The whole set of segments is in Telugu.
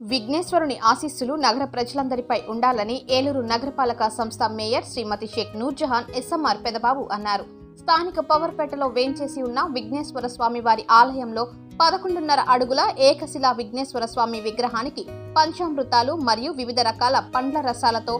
విఘ్నేశ్వరుని ఆశీస్సులు నగర ప్రజలందరిపై ఉండాలని ఏలూరు నగరపాలక సంస్థ మేయర్ శ్రీమతి షేక్ నూర్జహాన్ ఎస్ఎంఆర్ పెదబాబు అన్నారు. స్థానిక పవర్పేటలో వేంచేసి ఉన్న విఘ్నేశ్వర స్వామి వారి ఆలయంలో పదకొండున్నర అడుగుల ఏకశిలా విఘ్నేశ్వర స్వామి విగ్రహానికి పంచామృతాలు మరియు వివిధ రకాల పండ్ల రసాలతో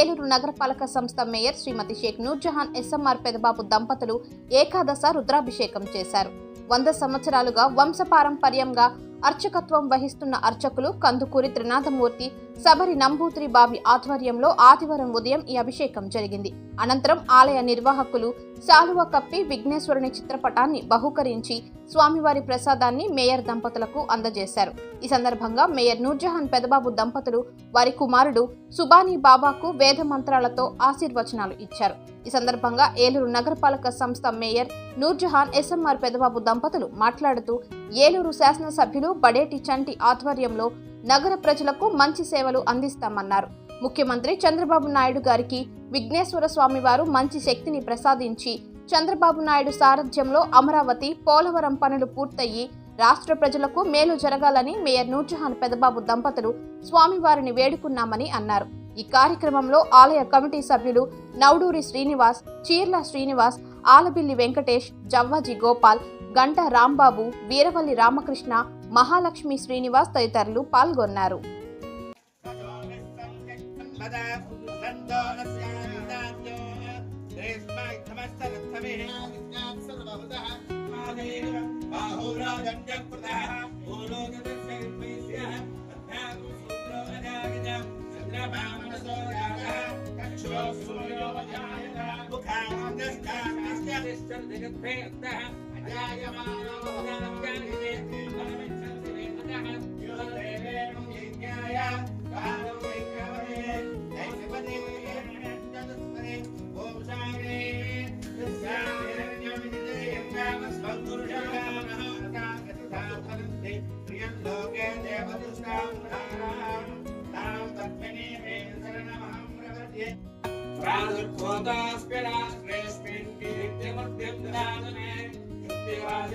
ఏలూరు నగరపాలక సంస్థ మేయర్ శ్రీమతి షేక్ నూర్జహాన్ ఎస్ఎంఆర్ పెదబాబు దంపతులు ఏకాదశ రుద్రాభిషేకం చేశారు. వంద సంవత్సరాలుగా వంశపారంపర్యంగా అర్చకత్వం వహిస్తున్న అర్చకులు కందుకూరి త్రినాథమూర్తి శబరి నంబూత్రి బాబి ఆధ్వర్యంలో ఆదివారం ఉదయం ఈ అభిషేకం జరిగింది. అనంతరం ఆలయ నిర్వాహకులు శాలువ కప్పి విఘ్నేశ్వరుని చిత్రపటాన్ని బహుకరించి స్వామివారి ప్రసాదాన్ని మేయర్ దంపతులకు అందజేశారు. ఈ సందర్భంగా మేయర్ నూర్జహాన్ పెదబాబు దంపతులు వారి కుమారుడు సుబానీ బాబాకు వేద మంత్రాలతో ఆశీర్వచనాలు ఇచ్చారు. ఈ సందర్భంగా ఏలూరు నగరపాలక సంస్థ మేయర్ నూర్జహాన్ ఎస్ఎంఆర్ పెదబాబు దంపతులు మాట్లాడుతూ ఏలూరు శాసనసభ్యులు బడేటి చంటి ఆధ్వర్యంలో నగర ప్రజలకు మంచి సేవలు అందిస్తామన్నారు. ముఖ్యమంత్రి చంద్రబాబు నాయుడు గారికి విఘ్నేశ్వర స్వామి వారు మంచి శక్తిని ప్రసాదించి చంద్రబాబు నాయుడు సారథ్యంలో అమరావతి పోలవరం పనులు పూర్తయ్యి రాష్ట్ర ప్రజలకు మేలు జరగాలని మేయర్ నూర్జహాన్ పెదబాబు దంపతులు స్వామివారిని వేడుకున్నామని అన్నారు. ఈ కార్యక్రమంలో ఆలయ కమిటీ సభ్యులు నౌడూరి శ్రీనివాస్ చీర్ల శ్రీనివాస్ ఆలబిల్లి వెంకటేష్ జవ్వాజీ గోపాల్ గంట రాంబాబు వీరవల్లి రామకృష్ణ మహాలక్ష్మి శ్రీనివాస్ తదితరులు పాల్గొన్నారు. समस्तरत्थमे आदित्यात् सर्वभूतः कालेन बाहुराजन्यप्रदः भूलोकस्य विद्मयस्य अध्यात्म सूत्रो अजागिजा चन्द्रभामनसो यागः कक्षो सूर्यो अजायता मुखान्तस्तान्तश्चर् जगत्पे अन्तः अजायमानो भवदानजानिते मनमिच्छन्ति वेदतः यो देवेणं यज्ञाय రాజుర్భోగాస్మిరాశ్రేష్మిన్ కీర్తిమద్యం దదాసనే కృత్యవాజ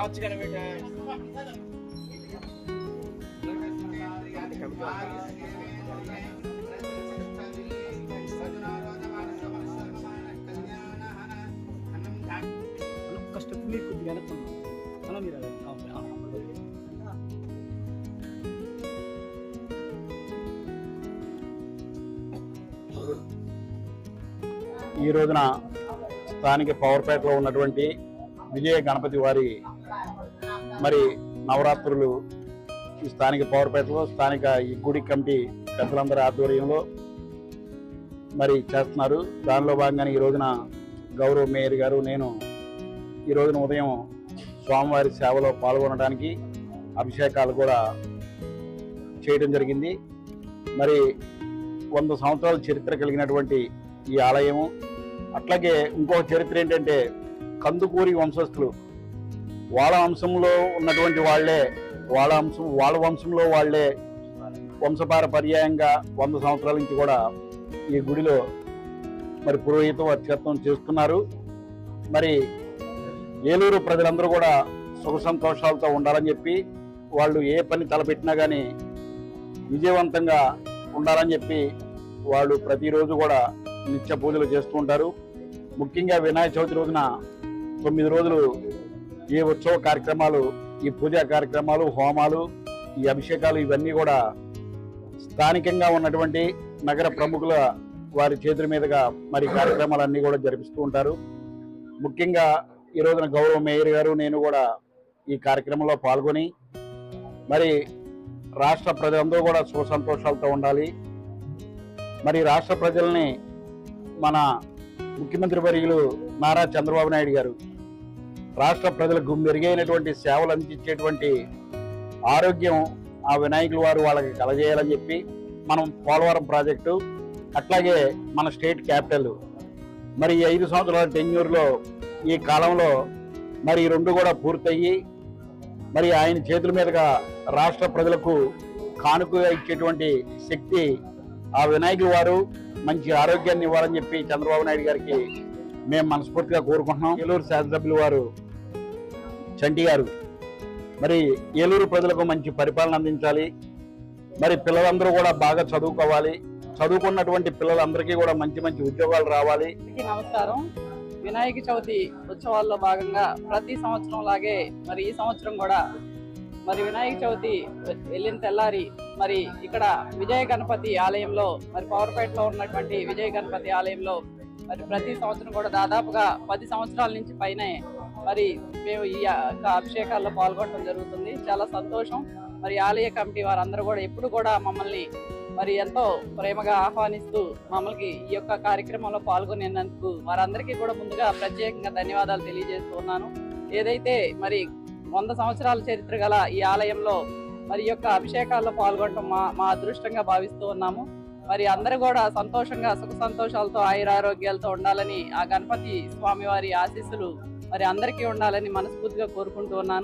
రావచ్చు కదా బిడ్డ ఒక్క స్టెప్ మీరు కొద్దిగా వెనక్కున్నాం అలా మీరు ఈ రోజున స్థానిక పవర్పేటలో ఉన్నటువంటి విజయ గణపతి వారి మరి నవరాత్రులు ఈ స్థానిక పవర్పేటలో స్థానిక ఈ గుడి కమిటీ పెద్దలందరి ఆధ్వర్యంలో మరి చేస్తున్నారు. దానిలో భాగంగానే ఈ రోజున గౌరవ మేయర్ గారు నేను ఈ రోజున ఉదయం స్వామివారి సేవలో పాల్గొనడానికి అభిషేకాలు కూడా చేయడం జరిగింది. మరి వంద సంవత్సరాల చరిత్ర కలిగినటువంటి ఈ ఆలయము అట్లాగే ఇంకొక చరిత్ర ఏంటంటే కందుకూరి వంశస్థులు వాళ్ళ వంశంలో ఉన్నటువంటి వాళ్ళే వాళ్ళ వంశం వాళ్ళ వంశంలో వాళ్ళే వంశపారపర్యాయంగా వంద సంవత్సరాల నుంచి కూడా ఈ గుడిలో మరి పురోహితం అత్యత్నం చేస్తున్నారు. మరి ఏలూరు ప్రజలందరూ కూడా సుఖ సంతోషాలతో ఉండాలని చెప్పి వాళ్ళు ఏ పని తలపెట్టినా కానీ విజయవంతంగా ఉండాలని చెప్పి వాళ్ళు ప్రతిరోజు కూడా నిత్య పూజలు చేస్తూ ఉంటారు. ముఖ్యంగా వినాయక చవితి రోజున తొమ్మిది రోజులు ఈ ఉత్సవ కార్యక్రమాలు ఈ పూజా కార్యక్రమాలు హోమాలు ఈ అభిషేకాలు ఇవన్నీ కూడా స్థానికంగా ఉన్నటువంటి నగర ప్రముఖుల వారి చేతుల మీదుగా మరి కార్యక్రమాలన్నీ కూడా జరిపిస్తూ ఉంటారు. ముఖ్యంగా ఈ రోజున గౌరవ మేయర్ గారు నేను కూడా ఈ కార్యక్రమంలో పాల్గొని మరి రాష్ట్ర ప్రజలందరూ కూడా సుఖ సంతోషాలతో ఉండాలి. మరి రాష్ట్ర ప్రజల్ని మన ముఖ్యమంత్రి వర్యులు నారా చంద్రబాబు నాయుడు గారు రాష్ట్ర ప్రజలకు మెరుగైనటువంటి సేవలు అందించేటువంటి ఆరోగ్యం ఆ వినాయకుల వారు వాళ్ళకి కలజేయాలని చెప్పి మనం పోలవరం ప్రాజెక్టు అట్లాగే మన స్టేట్ క్యాపిటల్. మరి ఐదు సంవత్సరాల టెన్యూర్లో ఈ కాలంలో మరి రెండు కూడా పూర్తయ్యి మరి ఆయన చేతుల మీదుగా రాష్ట్ర ప్రజలకు కానుకగా ఇచ్చేటువంటి శక్తి ఆ వినాయకుల వారు మంచి ఆరోగ్యాన్ని ఇవ్వాలని చెప్పి చంద్రబాబు నాయుడు గారికి మేము మనస్ఫూర్తిగా కోరుకుంటున్నాం. ఏలూరు శాసనసభ్యులు వారు చంటి గారు మరి ఏలూరు ప్రజలకు మంచి పరిపాలన అందించాలి. మరి పిల్లలందరూ కూడా బాగా చదువుకోవాలి. చదువుకున్నటువంటి పిల్లలందరికీ కూడా మంచి మంచి ఉద్యోగాలు రావాలి. నమస్కారం. వినాయక చవితి ఉత్సవాల్లో భాగంగా ప్రతి సంవత్సరం లాగే మరి ఈ సంవత్సరం కూడా మరి వినాయక చవితి వెళ్ళిన తెల్లారి మరి ఇక్కడ విజయ గణపతి ఆలయంలో మరి పవర్పేటలో ఉన్నటువంటి విజయ గణపతి ఆలయంలో మరి ప్రతి సంవత్సరం కూడా దాదాపుగా పది సంవత్సరాల నుంచి పైనే మరి మేము ఈ యొక్క అభిషేకాల్లో పాల్గొనడం జరుగుతుంది. చాలా సంతోషం. మరి ఆలయ కమిటీ వారందరూ కూడా ఎప్పుడు కూడా మమ్మల్ని మరి ఎంతో ప్రేమగా ఆహ్వానిస్తూ మమ్మల్ని ఈ యొక్క కార్యక్రమంలో పాల్గొనేందుకు వారందరికీ కూడా ముందుగా ప్రత్యేకంగా ధన్యవాదాలు తెలియజేస్తున్నాను ఏదైతే మరి వంద సంవత్సరాల చరిత్ర గల ఈ ఆలయంలో మరి యొక్క అభిషేకాల్లో పాల్గొనడం మా మా అదృష్టంగా భావిస్తూ ఉన్నాము. మరి అందరూ కూడా సంతోషంగా సుఖ సంతోషాలతో ఆయురారోగ్యాలతో ఉండాలని ఆ గణపతి స్వామివారి ఆశీస్సులు మరి అందరికీ ఉండాలని మనస్ఫూర్తిగా కోరుకుంటూ ఉన్నాను.